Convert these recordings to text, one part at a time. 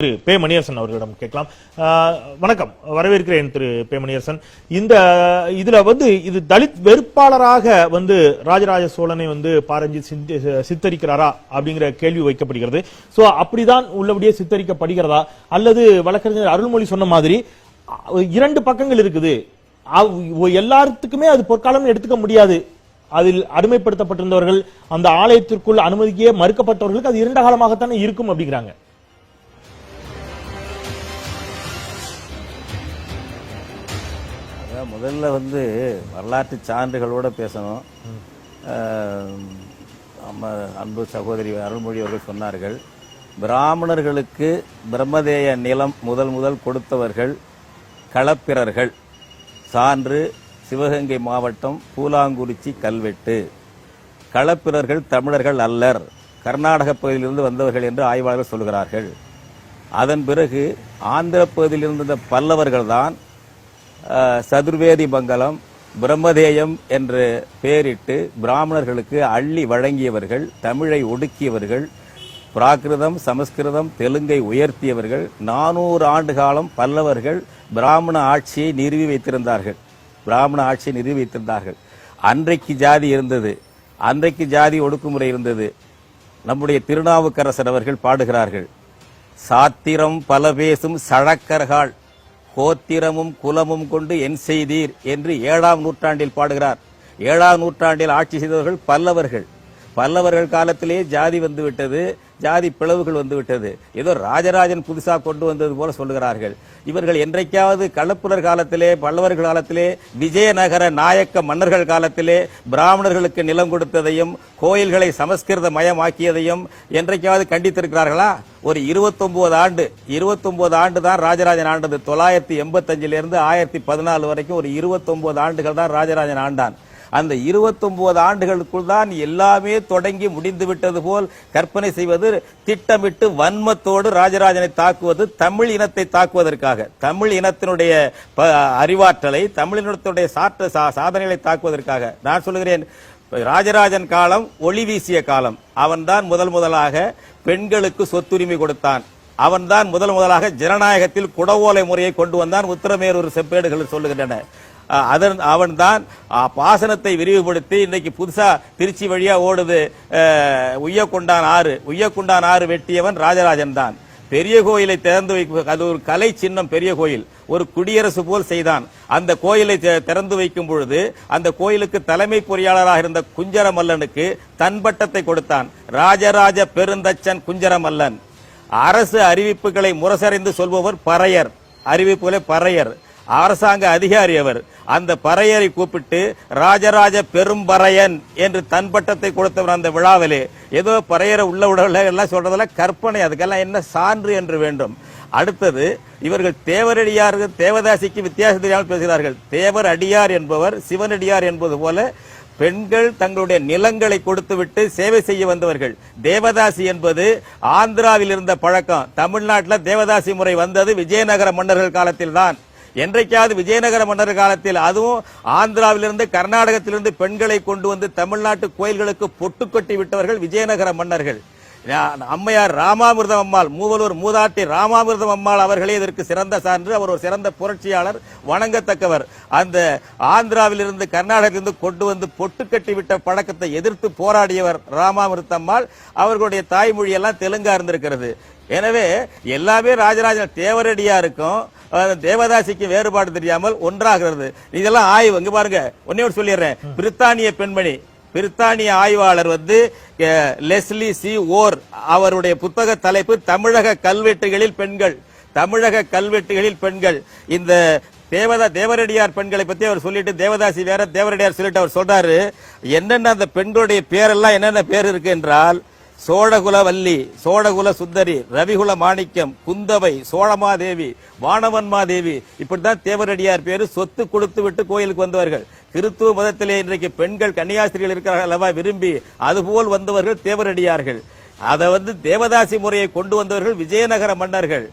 திரு பே மணியரசன் அவர்களிடம் கேட்கலாம். வணக்கம். வரவேற்கிறேன் திரு பே மணியரசன் இந்த இதுல வந்து இது தலித் வெறுப்பாளராக வந்து ராஜராஜ சோழனை வந்து பாரஞ்சி சித்தரிக்கிறாரா அப்படிங்கிற கேள்வி வைக்கப்படுகிறது. சோ அப்படிதான் உள்ளபடியே சித்தரிக்கப்படுகிறதா? அல்லது வழக்கறிஞர் அருள்மொழி சொன்ன மாதிரி இரண்டு பக்கங்கள் இருக்குது. எல்லாத்துக்குமே அது பொற்காலம் எடுத்துக்க முடியாது. அதில் அடிமைப்படுத்தப்பட்டிருந்தவர்கள் அந்த ஆலயத்திற்குள் அனுமதிக்கே மறுக்கப்பட்டவர்களுக்கு அது இரண்ட காலமாகத்தானே இருக்கும் அப்படிங்கிறாங்க. முதல்ல வந்து வரலாற்று சான்றுகளோட பேசணும். நம்ம அன்பு சகோதரி அருள்மொழி அவர்கள் சொன்னார்கள் பிராமணர்களுக்கு பிரம்மதேய நிலம் முதல் முதல் கொடுத்தவர்கள் களப்பிரர்கள். சான்று சிவகங்கை மாவட்டம் பூலாங்குறிச்சி கல்வெட்டு. களப்பிரர்கள் தமிழர்கள் அல்லர். கர்நாடக பகுதியிலிருந்து வந்தவர்கள் என்று ஆய்வாளர்கள் சொல்கிறார்கள். அதன் பிறகு ஆந்திர பகுதியிலிருந்து வந்த பல்லவர்கள்தான் அஹ், சதுர்வேதி மங்கலம் பிரம்மதேயம் என்று பெயரிட்டு பிராமணர்களுக்கு அள்ளி வழங்கியவர்கள் தமிழை ஒடுக்கியவர்கள் பிராகிருதம் சமஸ்கிருதம் தெலுங்கை உயர்த்தியவர்கள் நானூறு ஆண்டு காலம் பல்லவர்கள் பிராமண ஆட்சியை நிறுவி வைத்திருந்தார்கள் பிராமண ஆட்சியை நிறுவி வைத்திருந்தார்கள் அன்றைக்கு ஜாதி இருந்தது. அன்றைக்கு ஜாதி ஒடுக்குமுறை இருந்தது. நம்முடைய திருநாவுக்கரசர் அவர்கள் பாடுகிறார்கள் சாத்திரம் பல பேசும் சழக்கர்கள் கோத்திரமும் குலமும் கொண்டு என் செய்தீர் என்று ஏழாம் நூற்றாண்டில் பாடுகிறார். ஏழாம் நூற்றாண்டில் ஆட்சி செய்தவர்கள் பல்லவர்கள். பல்லவர்கள் காலத்திலே ஜாதி வந்து விட்டது ஜாதி பிளவுகள் வந்து விட்டது. ஏதோ ராஜராஜன் புதுசா கொண்டு வந்தது போல சொல்லுகிறார்கள். இவர்கள் என்றைக்காவது களப்புலர் காலத்திலே பல்லவர்கள் காலத்திலே விஜயநகர நாயக்க மன்னர்கள் காலத்திலே பிராமணர்களுக்கு நிலம் கொடுத்ததையும் கோயில்களை சமஸ்கிருத மயமாக்கியதையும் என்றைக்காவது கண்டித்திருக்கிறார்களா? ஒரு 29 ஆண்டு 29 ஆண்டு தான் ராஜராஜன் ஆண்டது. தொள்ளாயிரத்தி எண்பத்தஞ்சிலிருந்து ஆயிரத்தி பதினாலு வரைக்கும் ஒரு 29 ஆண்டுகள் தான் ராஜராஜன் ஆண்டான். அந்த 29 ஆண்டுகளுக்குள் தான் எல்லாமே தொடங்கி முடிந்து விட்டது போல் கற்பனை செய்வது திட்டமிட்டு வன்மத்தோடு ராஜராஜனை தாக்குவது தமிழ் இனத்தை தாக்குவதற்காக. தமிழ் இனத்தினுடைய ப- அறிவாற்றலை தமிழ் இனத்தினுடைய சாற்று சா- சாதனைகளை தாக்குவதற்காக. நான் சொல்லுகிறேன் ராஜராஜன் காலம் ஒளி வீசிய காலம். அவன்தான் முதல் முதலாக பெண்களுக்கு சொத்துரிமை கொடுத்தான். அவன்தான் முதல் முதலாக ஜனநாயகத்தில் குடவோலை முறையை கொண்டு வந்தான். உத்தரமேரூர் செப்பேடுகள் சொல்லுகின்றன. அதன் அவன்தான் தான் பாசனத்தை விரிவுபடுத்தி இன்னைக்கு புதுசா திருச்சி வழியா ஓடுது. உய்யக்குண்டான் உய்யக்கொண்டான் ஆறு. உய்யக்கொண்டான் ஆறு வெட்டியவன் ராஜராஜன் தான். பெரிய கோயிலை திறந்து வைக்க அது ஒரு கலை சின்னம் பெரிய கோயில். ஒரு குடியரசு போல் செய்தான். அந்த கோயிலை திறந்து வைக்கும் பொழுது அந்த கோயிலுக்கு தலைமை பொறியாளராக இருந்த குஞ்சரமல்லனுக்கு தன் பட்டத்தை கொடுத்தான். ராஜராஜ பெருந்தச்சன் குஞ்சரமல்லன். அரசு அறிவிப்புகளை முரசறைந்து சொல்பவர் பறையர். அறிவிப்புகளை பறையர். அரசாங்க அதிகாரி அவர். அந்த பறையரை கூப்பிட்டு ராஜராஜ பெரும்பறையன் என்று தன் பட்டத்தை கொடுத்தவர் அந்த விழாவிலே. ஏதோ பறையரை உள்ள உடல எல்லாம் சொல்றதெல்லாம் கற்பனை அதுக்கெல்லாம் என்ன சான்று என்று வேண்டும். அடுத்தது இவர்கள் தேவரடியார் தேவதாசிக்கு வித்தியாசம் தெரியாமல் பேசுகிறார்கள். தேவர் அடியார் என்பவர் சிவனடியார் என்பது போல பெண்கள் தங்களுடைய நிலங்களை கொடுத்துவிட்டு சேவை செய்ய வந்தவர்கள். தேவதாசி என்பது ஆந்திராவில் இருந்த பழக்கம். தமிழ்நாட்டில் தேவதாசி முறை வந்தது விஜயநகர மன்னர்கள் காலத்தில் தான் என்றைக்காவது விஜயநகர மன்னர் காலத்தில் அதுவும் ஆந்திராவிலிருந்து கர்நாடகத்திலிருந்து பெண்களை கொண்டு வந்து தமிழ்நாட்டு கோயில்களுக்கு பொட்டு கொட்டி விட்டவர்கள் விஜயநகர மன்னர்கள். அம்மையார் ராமாமிர்தம் அம்மாள் மூவலூர் மூதாட்டி ராமாமிர்தம் அம்மாள் அவர்களே இதற்கு சிறந்த சான்று. அவர் ஒரு சிறந்த புரட்சியாளர் வணங்கத்தக்கவர். அந்த ஆந்திராவிலிருந்து கர்நாடகத்திலிருந்து கொண்டு வந்து பொட்டு கட்டி விட்ட பழக்கத்தை எதிர்த்து போராடியவர் ராமாமிர்த அம்மாள். அவர்களுடைய தாய்மொழியெல்லாம் தெலுங்கா இருந்திருக்கிறது. எனவே எல்லாமே ராஜராஜன் தேவரடியா இருக்கும். தேவதாசிக்கு வேறுபாடு தெரியாமல் ஒன்றாகிறது. இதெல்லாம் ஆய்வு. இங்க பாருங்க. ஒன்னே ஒன்று சொல்லிடுறேன். பிரித்தானிய பெண்மணி. பிரித்தானிய ஆய்வாளர் வந்து லெஸ்லி சி. ஓர் அவருடைய புத்தக தலைப்பு தமிழக கல்வெட்டுகளில் பெண்கள். தமிழக கல்வெட்டுகளில் பெண்கள். இந்த தேவதா தேவரடியார் பெண்களை பத்தி அவர் சொல்லிட்டு தேவதாசி வேற தேவரடியார் சொல்லிட்டு அவர் சொல்றாரு. என்னென்ன அந்த பெண்களுடைய பேரெல்லாம் என்னென்ன பேர் இருக்கு என்றால் சோழகுல வள்ளி சோழகுல சுந்தரி ரவிகுல மாணிக்கம் குந்தவை சோழமாதேவி வானவன்மாதேவி. இப்படித்தான் தேவரடியார் பேரு சொத்து கொடுத்து விட்டு கோயிலுக்கு வந்தவர்கள். கிறித்துவ மதத்திலே இன்றைக்கு பெண்கள் கன்னியாஸ்திரிகள் இருக்கிறார்கள் அல்லவா விரும்பி அதுபோல் வந்தவர்கள் தேவரடியார்கள். அதை வந்து தேவதாசி முறையை கொண்டு வந்தவர்கள் விஜயநகர மன்னர்கள்.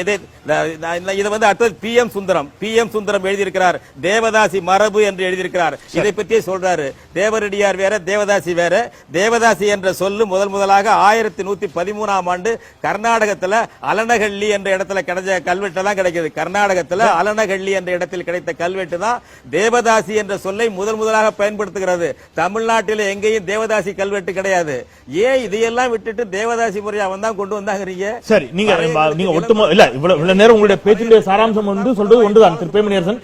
இது வந்து அடுத்தது P M Sundaram. P M Sundaram எழுதியிருக்கிறார். தேவதாசி மரபு என்று எழுதியிருக்கிறார். இதை பற்றியே சொல்றாரு. தேவரடியார் வேற தேவதாசி வேற. தேவதாசி என்ற சொல்லு முதல் முதலாக ஆயிரத்தி நூத்தி பதிமூணாம் ஆண்டு கர்நாடகத்துல அலனகள்ளி என்ற இடத்துல கிடைச்ச கல்வெட்டு தான் கிடைக்குது. கர்நாடகத்துல அலனகள்ளி என்ற இடத்தில் கிடைத்த கல்வெட்டு தான் தேவதாசி என்ற சொல்லை முதல் முதலாக பயன்படுத்துகிறது. தமிழ்நாட்டில் எங்கேயும் தேவதாசி கல்வெட்டு கிடையாது. ஏன் இதையெல்லாம் விட்டுட்டு தேவதாசி முறையை அவன் தான் கொண்டு வந்தாங்கிறீங்க? சரி நீங்க நீங்க ஒட்டுமொ இல்ல இவ்வளவு இவ்வளவு நேரம் உங்களுடைய பேச்சினுடைய சாராம்சம் வந்து சொல்றது ஒன்றுதான். திரு பேமணியரசன்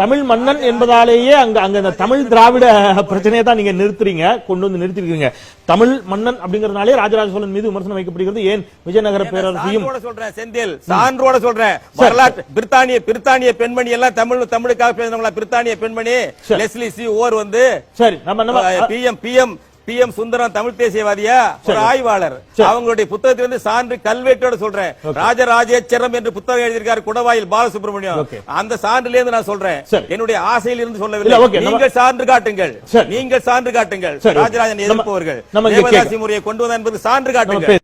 தமிழ் மன்னன் என்பதாலேயே அங்க அங்க இந்த தமிழ் திராவிட பிரச்சனையை தான் நீங்க நிறுத்துறீங்க கொண்டு வந்து நிறுத்திருக்கீங்க. தமிழ் மன்னன் அப்படிங்கறதுனாலே ராஜராஜ சோழன் மீது விமர்சனம் வைக்கப்படுகிறது. ஏன்? விஜயநகர பேரரசையும் சொல்றேன் செந்தில். சான்றோட சொல்றேன். வரலாற்று பிரித்தானிய பிரித்தானிய பெண்மணி எல்லாம் தமிழ் தமிழுக்காக பேசினவங்களா பிரித்தானிய பெண்மணி. லெஸ்லி சி ஓர் வந்து சரி. நம்ம நம்ம PM PM PM Sundaram Tamil தேசியவாதியா? ஒரு ஆய்வாளர். அவங்களுடைய புத்தகத்திலிருந்து சான்று கல்வெட்டோட சொல்றேன். ராஜராஜேச்சரம் என்று புத்தகம் எழுதியிருக்காரு குடவாயில் பாலசுப்ரமணியம். அந்த சான்றுல இருந்து நான் சொல்றேன். என்னுடைய ஆசையில் இருந்து சொல்லவில்லை நீங்கள் சான்று காட்டுங்கள். நீங்கள் சான்று காட்டுங்கள். ராஜராஜன் எதிர்ப்பவர்கள். தேவதாசி முறையை கொண்டு வந்தா என்பது சான்று காட்டுங்கள்.